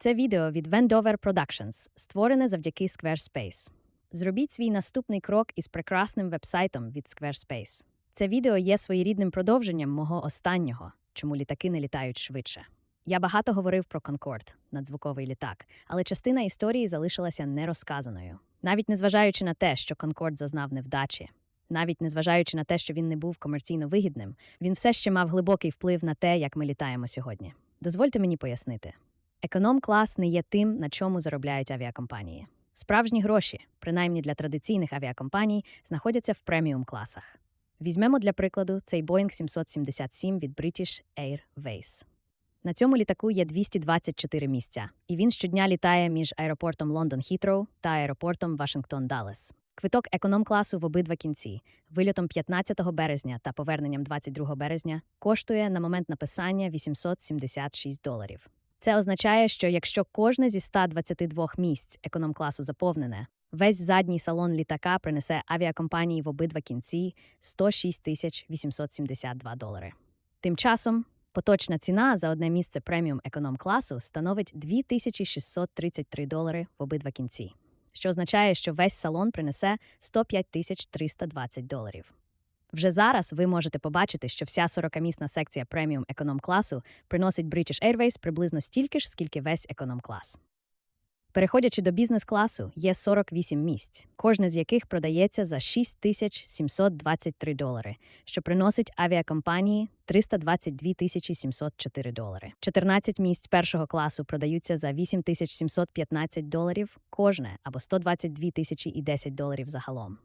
Це відео від Vendover Productions, створене завдяки Squarespace. Зробіть свій наступний крок із прекрасним вебсайтом від Squarespace. Це відео є своєрідним продовженням мого останнього, чому літаки не літають швидше. Я багато говорив про Concorde, надзвуковий літак, але частина історії залишилася нерозказаною. Навіть незважаючи на те, що Concorde зазнав невдачі, навіть незважаючи на те, що він не був комерційно вигідним, він все ще мав глибокий вплив на те, як ми літаємо сьогодні. Дозвольте мені пояснити. Економ-клас не є тим, на чому заробляють авіакомпанії. Справжні гроші, принаймні для традиційних авіакомпаній, знаходяться в преміум класах. Візьмемо для прикладу цей Boeing 777 від British Airways. На цьому літаку є 224 місця, і він щодня літає між аеропортом Лондон Хітроу та аеропортом Вашингтон Даллес. Квиток економ-класу в обидва кінці, вильотом 15 березня та поверненням 22 березня, коштує на момент написання 876 доларів. Це означає, що якщо кожне зі 122 місць економ-класу заповнене, весь задній салон літака принесе авіакомпанії в обидва кінці 106 тисяч 872 долари. Тим часом поточна ціна за одне місце преміум економ-класу становить 2633 долари в обидва кінці, що означає, що весь салон принесе 105 тисяч 320 доларів. Вже зараз ви можете побачити, що вся 40-місна секція преміум економ-класу приносить British Airways приблизно стільки ж, скільки весь економ-клас. Переходячи до бізнес-класу, є 48 місць, кожне з яких продається за 6723 долари, що приносить авіакомпанії 322 704 долари. 14 місць першого класу продаються за 8715 доларів кожне або 122 тисячі і 10 доларів загалом.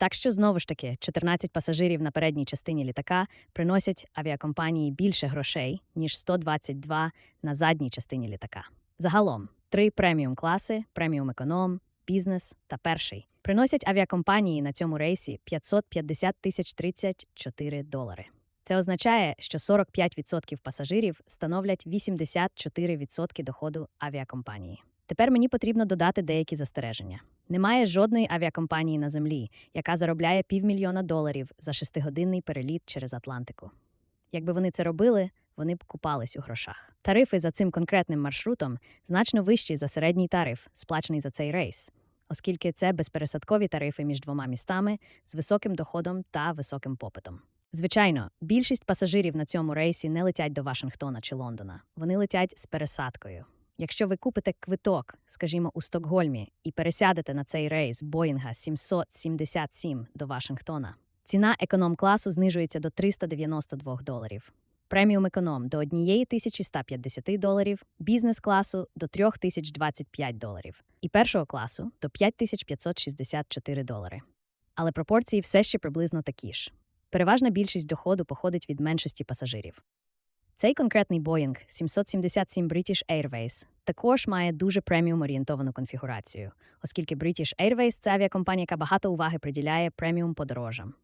Так що знову ж таки 14 пасажирів на передній частині літака приносять авіакомпанії більше грошей, ніж 122 на задній частині літака. Загалом три преміум класи, преміум економ, бізнес та перший приносять авіакомпанії на цьому рейсі 550 тисяч 34 долари. Це означає, що 45% пасажирів становлять 84% доходу авіакомпанії. Тепер мені потрібно додати деякі застереження. Немає жодної авіакомпанії на землі, яка заробляє півмільйона доларів за шестигодинний переліт через Атлантику. Якби вони це робили, вони б купались у грошах. Тарифи за цим конкретним маршрутом значно вищі за середній тариф, сплачений за цей рейс, оскільки це безпересадкові тарифи між двома містами з високим доходом та високим попитом. Звичайно, більшість пасажирів на цьому рейсі не летять до Вашингтона чи Лондона, вони летять з пересадкою. Якщо ви купите квиток, скажімо, у Стокгольмі, і пересядете на цей рейс Боїнга 777 до Вашингтона, ціна економ-класу знижується до 392 доларів. Преміум економ до 1150 доларів, бізнес-класу до 3025 доларів і першого класу до 5564 долари. Але пропорції все ще приблизно такі ж. Переважна більшість доходу походить від меншості пасажирів. Цей конкретний Boeing 777 British Airways також має дуже преміум орієнтовану конфігурацію, оскільки British Airways – це авіакомпанія, яка багато уваги приділяє преміум подорожам.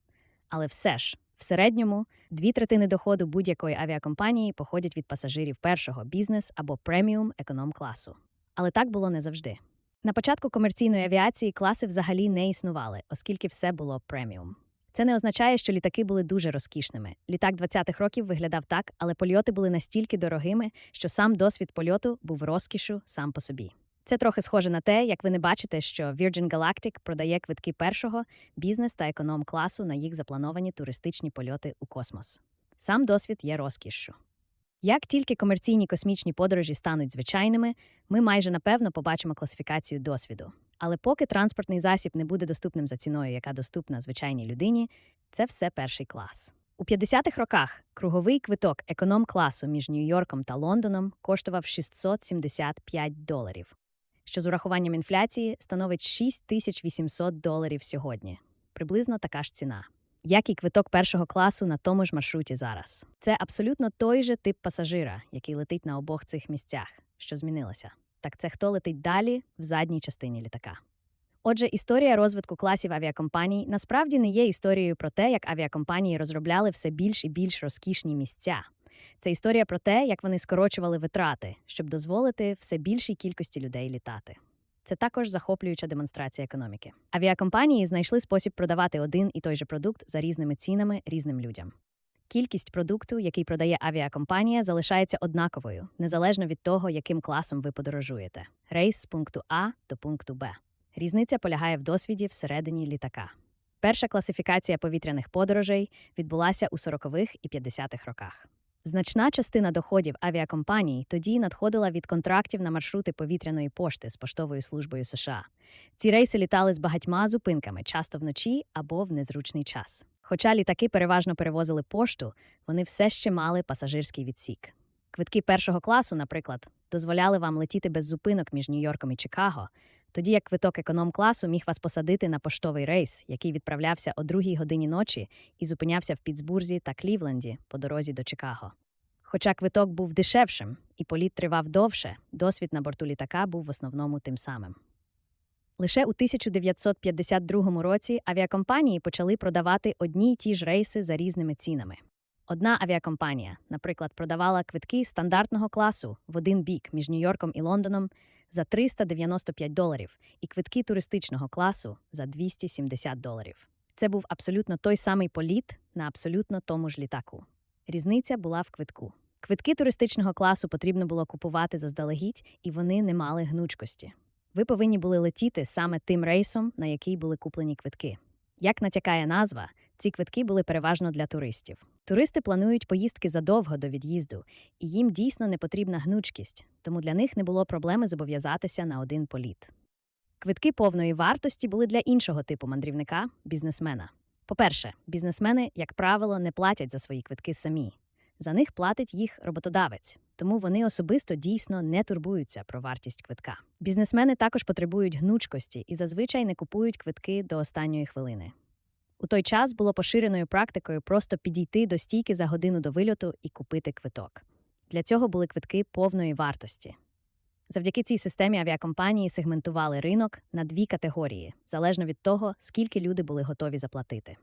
Але все ж, в середньому, дві третини доходу будь-якої авіакомпанії походять від пасажирів першого бізнес або преміум економ класу. Але так було не завжди. На початку комерційної авіації класи взагалі не існували, оскільки все було преміум. Це не означає, що літаки були дуже розкішними. Літак 20-х років виглядав так, але польоти були настільки дорогими, що сам досвід польоту був розкішу сам по собі. Це трохи схоже на те, як ви не бачите, що Virgin Galactic продає квитки першого, бізнес та економ класу на їх заплановані туристичні польоти у космос. Сам досвід є розкішшю. Як тільки комерційні космічні подорожі стануть звичайними, ми майже напевно побачимо класифікацію досвіду. Але поки транспортний засіб не буде доступним за ціною, яка доступна звичайній людині, це все перший клас. У 50-х роках круговий квиток економ-класу між Нью-Йорком та Лондоном коштував 675 доларів, що з урахуванням інфляції становить 6800 доларів сьогодні. Приблизно така ж ціна. Як і квиток першого класу на тому ж маршруті зараз. Це абсолютно той же тип пасажира, який летить на обох цих місцях, що змінилося. Так це хто летить далі в задній частині літака. Отже, історія розвитку класів авіакомпаній насправді не є історією про те, як авіакомпанії розробляли все більш і більш розкішні місця. Це історія про те, як вони скорочували витрати, щоб дозволити все більшій кількості людей літати. Це також захоплююча демонстрація економіки. Авіакомпанії знайшли спосіб продавати один і той же продукт за різними цінами різним людям. Кількість продукту, який продає авіакомпанія, залишається однаковою, незалежно від того, яким класом ви подорожуєте. Рейс з пункту А до пункту Б. Різниця полягає в досвіді всередині літака. Перша класифікація повітряних подорожей відбулася у 40-х і 50-х роках. Значна частина доходів авіакомпаній тоді надходила від контрактів на маршрути повітряної пошти з поштовою службою США. Ці рейси літали з багатьма зупинками, часто вночі або в незручний час. Хоча літаки переважно перевозили пошту, вони все ще мали пасажирський відсік. Квитки першого класу, наприклад, дозволяли вам летіти без зупинок між Нью-Йорком і Чикаго, тоді як квиток економ-класу міг вас посадити на поштовий рейс, який відправлявся о другій годині ночі і зупинявся в Пітсбурзі та Клівленді по дорозі до Чикаго. Хоча квиток був дешевшим і політ тривав довше, досвід на борту літака був в основному тим самим. Лише у 1952 році авіакомпанії почали продавати одні й ті ж рейси за різними цінами. Одна авіакомпанія, наприклад, продавала квитки стандартного класу в один бік між Нью-Йорком і Лондоном за 395 доларів і квитки туристичного класу за 270 доларів. Це був абсолютно той самий політ на абсолютно тому ж літаку. Різниця була в квитку. Квитки туристичного класу потрібно було купувати заздалегідь, і вони не мали гнучкості. Ви повинні були летіти саме тим рейсом, на який були куплені квитки. Як натякає назва, ці квитки були переважно для туристів. Туристи планують поїздки задовго до від'їзду, і їм дійсно не потрібна гнучкість, тому для них не було проблеми зобов'язатися на один політ. Квитки повної вартості були для іншого типу мандрівника бізнесмена. По-перше, бізнесмени, як правило, не платять за свої квитки самі. За них платить їх роботодавець, тому вони особисто дійсно не турбуються про вартість квитка. Бізнесмени також потребують гнучкості і зазвичай не купують квитки до останньої хвилини. У той час було поширеною практикою просто підійти до стійки за годину до вильоту і купити квиток. Для цього були квитки повної вартості. Завдяки цій системі авіакомпанії сегментували ринок на дві категорії, залежно від того, скільки люди були готові заплатити.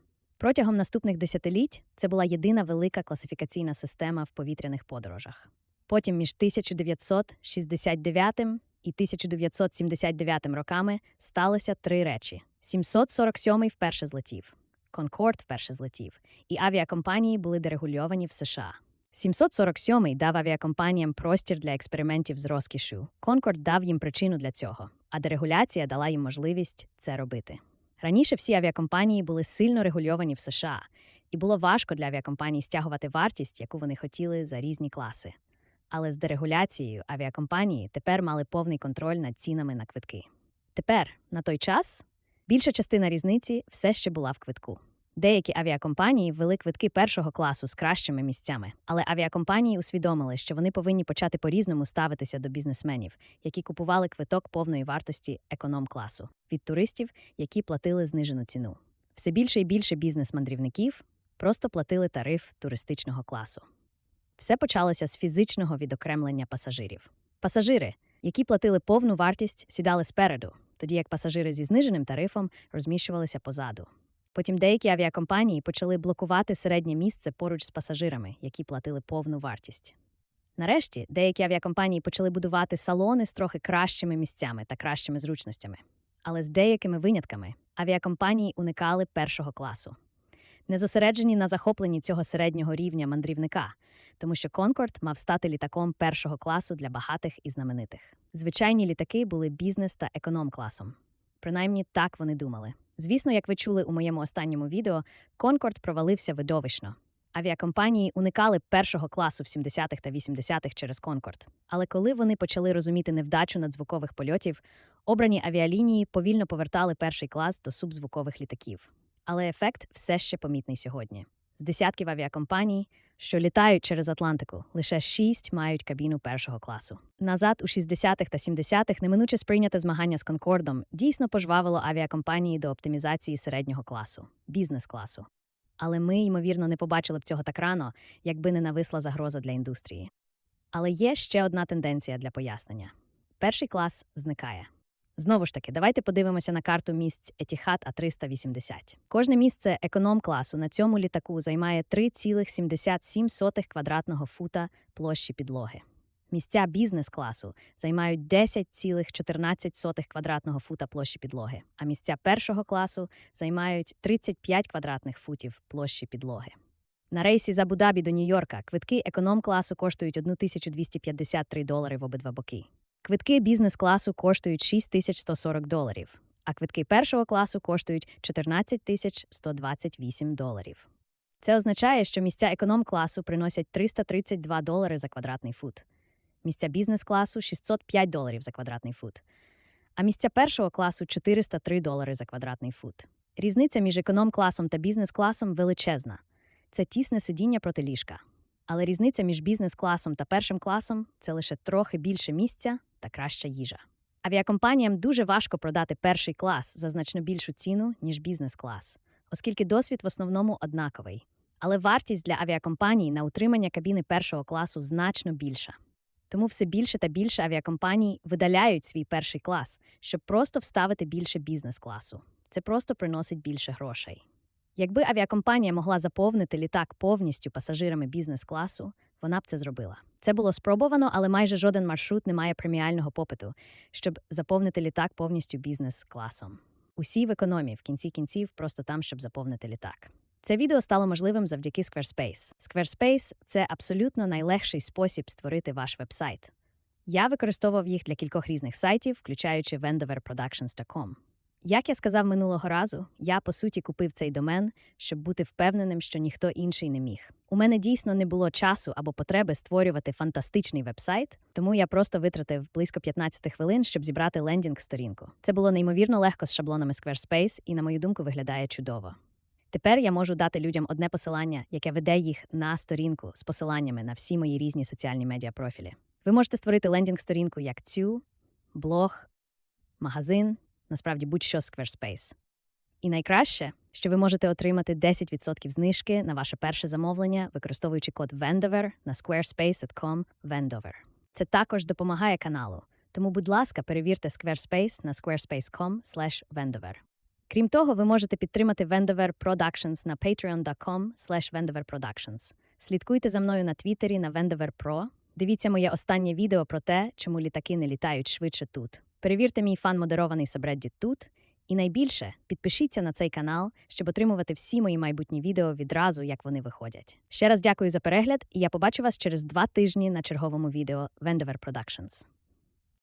Протягом наступних десятиліть це була єдина велика класифікаційна система в повітряних подорожах. Потім між 1969 і 1979 роками сталося три речі: 747-й вперше злетів, Конкорд вперше злетів, і авіакомпанії були дерегульовані в США. 747 дав авіакомпаніям простір для експериментів з розкішу. Конкорд дав їм причину для цього, а дерегуляція дала їм можливість це робити. Раніше всі авіакомпанії були сильно регульовані в США, і було важко для авіакомпаній стягувати вартість, яку вони хотіли за різні класи. Але з дерегуляцією авіакомпанії тепер мали повний контроль над цінами на квитки. Тепер, на той час, більша частина різниці все ще була в квитку. Деякі авіакомпанії ввели квитки першого класу з кращими місцями, але авіакомпанії усвідомили, що вони повинні почати по-різному ставитися до бізнесменів, які купували квиток повної вартості економ-класу від туристів, які платили знижену ціну. Все більше і більше бізнес-мандрівників просто платили тариф туристичного класу. Все почалося з фізичного відокремлення пасажирів. Пасажири, які платили повну вартість, сідали спереду, тоді як пасажири зі зниженим тарифом розміщувалися позаду. Потім деякі авіакомпанії почали блокувати середнє місце поруч з пасажирами, які платили повну вартість. Нарешті деякі авіакомпанії почали будувати салони з трохи кращими місцями та кращими зручностями. Але з деякими винятками авіакомпанії уникали першого класу, не зосереджені на захопленні цього середнього рівня мандрівника, тому що Конкорд мав стати літаком першого класу для багатих і знаменитих. Звичайні літаки були бізнес та економ-класом. Принаймні так вони думали. Звісно, як ви чули у моєму останньому відео, Конкорд провалився видовищно. Авіакомпанії уникали першого класу в 70-х та 80-х через Конкорд. Але коли вони почали розуміти невдачу надзвукових польотів, обрані авіалінії повільно повертали перший клас до субзвукових літаків. Але ефект все ще помітний сьогодні. З десятків авіакомпаній, що літають через Атлантику, лише шість мають кабіну першого класу. Назад у 60-х та 70-х неминуче сприйняте змагання з Конкордом дійсно пожвавило авіакомпанії до оптимізації середнього класу, бізнес-класу. Але ми, ймовірно, не побачили б цього так рано, якби не нависла загроза для індустрії. Але є ще одна тенденція для пояснення: перший клас зникає. Знову ж таки, давайте подивимося на карту місць Etihad А380. Кожне місце економ-класу на цьому літаку займає 3,77 квадратного фута площі підлоги. Місця бізнес-класу займають 10,14 квадратного фута площі підлоги, а місця першого класу займають 35 квадратних футів площі підлоги. На рейсі з Абу-Дабі до Нью-Йорка квитки економ-класу коштують 1253 долари в обидва боки. Квитки бізнес-класу коштують 6140 доларів, а квитки першого класу коштують 14 128 доларів. Це означає, що місця економ-класу приносять 332 долари за квадратний фут, місця бізнес-класу 605 доларів за квадратний фут, а місця першого класу 403 долари за квадратний фут. Різниця між економ-класом та бізнес-класом величезна. Це тісне сидіння проти ліжка. Але різниця між бізнес-класом та першим класом це лише трохи більше місця та краща їжа. Авіакомпаніям дуже важко продати перший клас за значно більшу ціну, ніж бізнес-клас, оскільки досвід в основному однаковий. Але вартість для авіакомпаній на утримання кабіни першого класу значно більша. Тому все більше та більше авіакомпаній видаляють свій перший клас, щоб просто вставити більше бізнес-класу. Це просто приносить більше грошей. Якби авіакомпанія могла заповнити літак повністю пасажирами бізнес-класу, вона б це зробила. Це було спробовано, але майже жоден маршрут не має преміального попиту, щоб заповнити літак повністю бізнес-класом. Усі в економії в кінці кінців просто там, щоб заповнити літак. Це відео стало можливим завдяки Squarespace. Squarespace – це абсолютно найлегший спосіб створити ваш вебсайт. Я використовував їх для кількох різних сайтів, включаючи vendoverproductions.com. Як я сказав минулого разу, я по суті купив цей домен, щоб бути впевненим, що ніхто інший не міг. У мене дійсно не було часу або потреби створювати фантастичний вебсайт, тому я просто витратив близько 15 хвилин, щоб зібрати лендінг-сторінку. Це було неймовірно легко з шаблонами Squarespace і, на мою думку, виглядає чудово. Тепер я можу дати людям одне посилання, яке веде їх на сторінку з посиланнями на всі мої різні соціальні медіапрофілі. Ви можете створити лендінг-сторінку як цю, блог, магазин, насправді будь-що з Squarespace. І найкраще, що ви можете отримати 10% знижки на ваше перше замовлення, використовуючи код VENDOVER на squarespace.com VENDOVER. Це також допомагає каналу, тому, будь ласка, перевірте Squarespace на squarespace.com vendover. Крім того, ви можете підтримати Vendover Productions на patreon.com vendoverproductions. Слідкуйте за мною на Твіттері на Vendover Pro. Дивіться моє останнє відео про те, чому літаки не літають швидше тут. Перевірте мій фан модерований Сабредді тут. І найбільше підпишіться на цей канал, щоб отримувати всі мої майбутні відео відразу, як вони виходять. Ще раз дякую за перегляд, і я побачу вас через два тижні на черговому відео Vendover Productions.